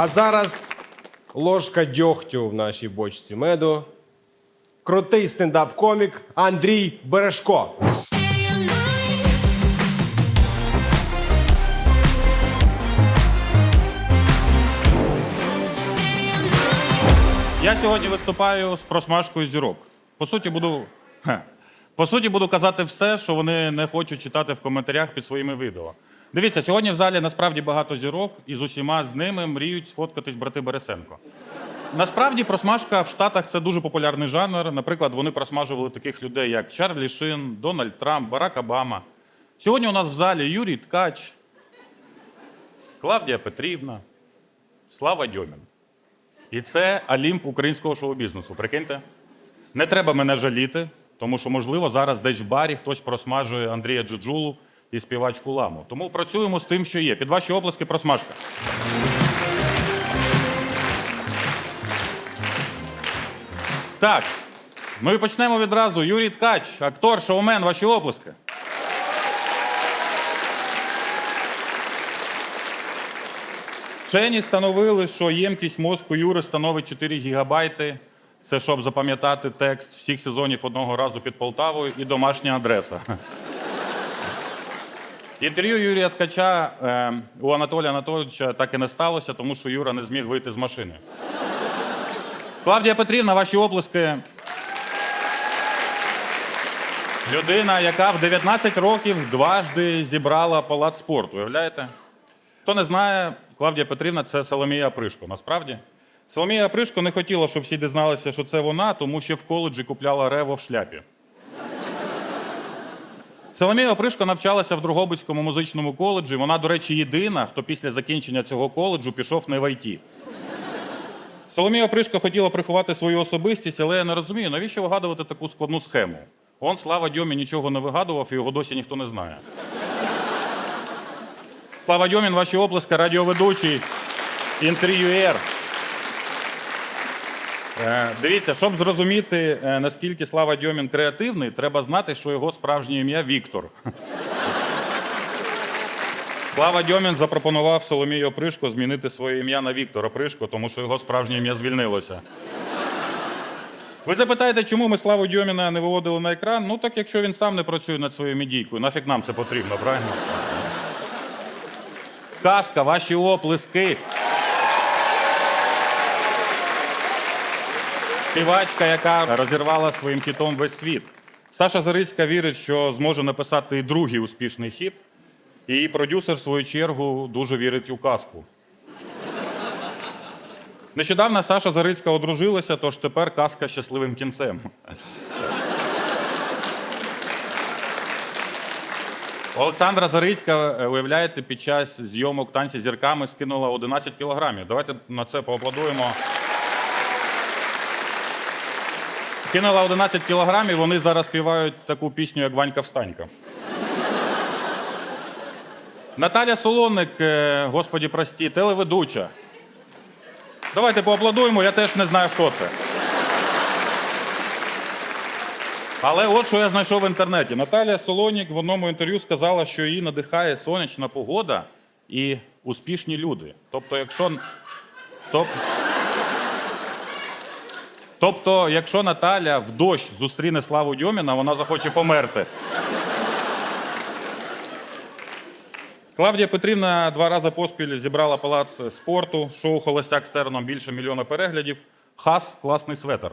А зараз ложка дьогтю в нашій бочці меду. Крутий стендап-комік Андрій Бережко. Я сьогодні виступаю з просмажкою зірок. По суті, буду. По суті, буду казати все, що вони не хочуть читати в коментарях під своїми відео. Дивіться, сьогодні в залі насправді багато зірок, і з усіма з ними мріють сфоткатись брати Бересенко. Насправді, просмажка в Штатах це дуже популярний жанр. Наприклад, вони просмажували таких людей, як Чарлі Шин, Дональд Трамп, Барак Обама. Сьогодні у нас в залі Юрій Ткач, Клавдія Петрівна, Слава Дьомін. І це Олімп українського шоу-бізнесу. Прикиньте? Не треба мене жаліти, тому що, можливо, зараз десь в барі хтось просмажує Андрія Джуджулу і співачку ламу. Тому працюємо з тим, що є. Під ваші оплески просмажка. Так, і почнемо відразу. Юрій Ткач, актор, шоумен, ваші оплески. Вчені встановили, що ємкість мозку Юри становить 4 гігабайти. Це щоб запам'ятати текст всіх сезонів одного разу під Полтавою і домашня адреса. Інтерв'ю Юрія Ткача е, у Анатолія Анатолійовича так і не сталося, тому що Юра не зміг вийти з машини. Клавдія Петрівна, ваші оплески. Людина, яка в 19 років дважди зібрала палац спорту. Уявляєте? Хто не знає, Клавдія Петрівна це Соломія Апришко. Насправді. Соломія Апришко не хотіла, щоб всі дізналися, що це вона, тому що в коледжі купляла рево в шляпі. Соломія Опришко навчалася в Дрогобицькому музичному коледжі. Вона, до речі, єдина, хто після закінчення цього коледжу пішов не в ІТ. Соломія Опришко хотіла приховати свою особистість, але я не розумію, навіщо вигадувати таку складну схему. Он Слава Дьомі нічого не вигадував, і його досі ніхто не знає. Слава Дьомін, ваші оплески, радіоведучий, інтерв'юєр. Е, Дивіться, щоб зрозуміти, е, наскільки Слава Дьомін креативний, треба знати, що його справжнє ім'я Віктор. Слава Дьомін запропонував Соломії Опришко змінити своє ім'я на Віктор Опришко, тому що його справжнє ім'я звільнилося. Ви запитаєте, чому ми Славу Дьоміна не виводили на екран? Ну так якщо він сам не працює над своєю медійкою, нафіг нам це потрібно, правильно? Казка, ваші оплески. Співачка, яка розірвала своїм хітом весь світ. Саша Зарицька вірить, що зможе написати другий успішний хіт. І продюсер, в свою чергу, дуже вірить у казку. Нещодавно Саша Зарицька одружилася, тож тепер казка щасливим кінцем. Олександра Зарицька, е, уявляєте, під час зйомок танці зірками скинула 11 кілограмів. Давайте на це поаплодуємо. Кинула 11 кілограмів, вони зараз співають таку пісню, як Ванька Встанька. Наталя Солоник, е, господі прості, телеведуча. Давайте поаплодуємо, я теж не знаю, хто це. Але от що я знайшов в інтернеті. Наталя Солонік в одному інтерв'ю сказала, що її надихає сонячна погода і успішні люди. Тобто, якщо. Тоб... Тобто, якщо Наталя в дощ зустріне Славу Дьоміна, вона захоче померти. Клавдія Петрівна два рази поспіль зібрала палац спорту, шоу Холостяк з терном більше мільйона переглядів. Хас класний светр.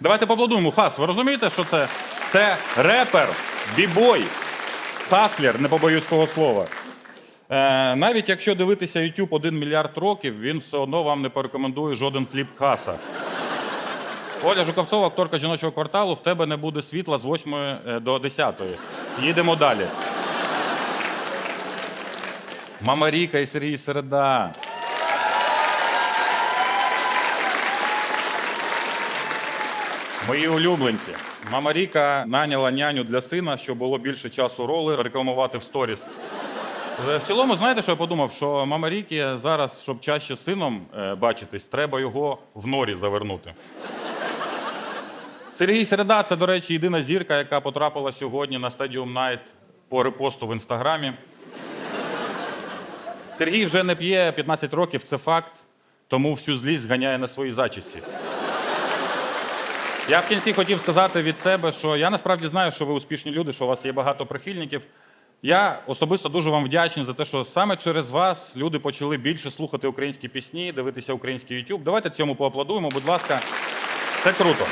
Давайте поаплодуємо. Хас, ви розумієте, що це? Це репер, бібой, хаслер, не побоюсь того слова. Е, навіть якщо дивитися YouTube один мільярд років, він все одно вам не порекомендує жоден кліп Хаса. Оля Жуковцова, акторка жіночого кварталу, в тебе не буде світла з 8 е, до 10. Їдемо далі. Мама Ріка і Сергій Середа. Мої улюбленці. Мама Ріка наняла няню для сина, щоб було більше часу роли рекламувати в сторіс. Е, В цілому, знаєте, що я подумав? Що мама Рікі зараз, щоб чаще сином е, бачитись, треба його в норі завернути. Сергій Середа це, до речі, єдина зірка, яка потрапила сьогодні на Stadium Night по репосту в інстаграмі. Сергій вже не п'є 15 років, це факт, тому всю злість зганяє на своїй зачісті. Я в кінці хотів сказати від себе, що я насправді знаю, що ви успішні люди, що у вас є багато прихильників. Я особисто дуже вам вдячний за те, що саме через вас люди почали більше слухати українські пісні, дивитися український YouTube. Давайте цьому поаплодуємо, будь ласка. Це круто.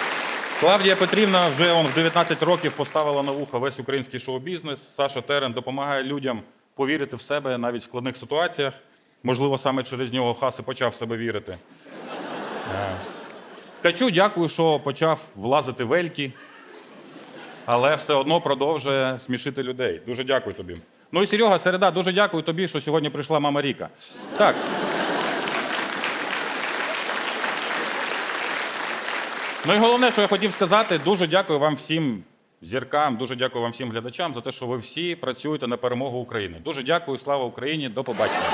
Клавдія Петрівна вже в 19 років поставила на вуха весь український шоу-бізнес. Саша Терен допомагає людям повірити в себе навіть в складних ситуаціях. Можливо, саме через нього Хас і почав в себе вірити. Ткачу, дякую, що почав влазити в ельки, але все одно продовжує смішити людей. Дуже дякую тобі. Ну і Серега, середа, дуже дякую тобі, що сьогодні прийшла мама Ріка. Так. Ну і головне, що я хотів сказати, дуже дякую вам всім зіркам, дуже дякую вам всім глядачам за те, що ви всі працюєте на перемогу України. Дуже дякую, слава Україні, до побачення.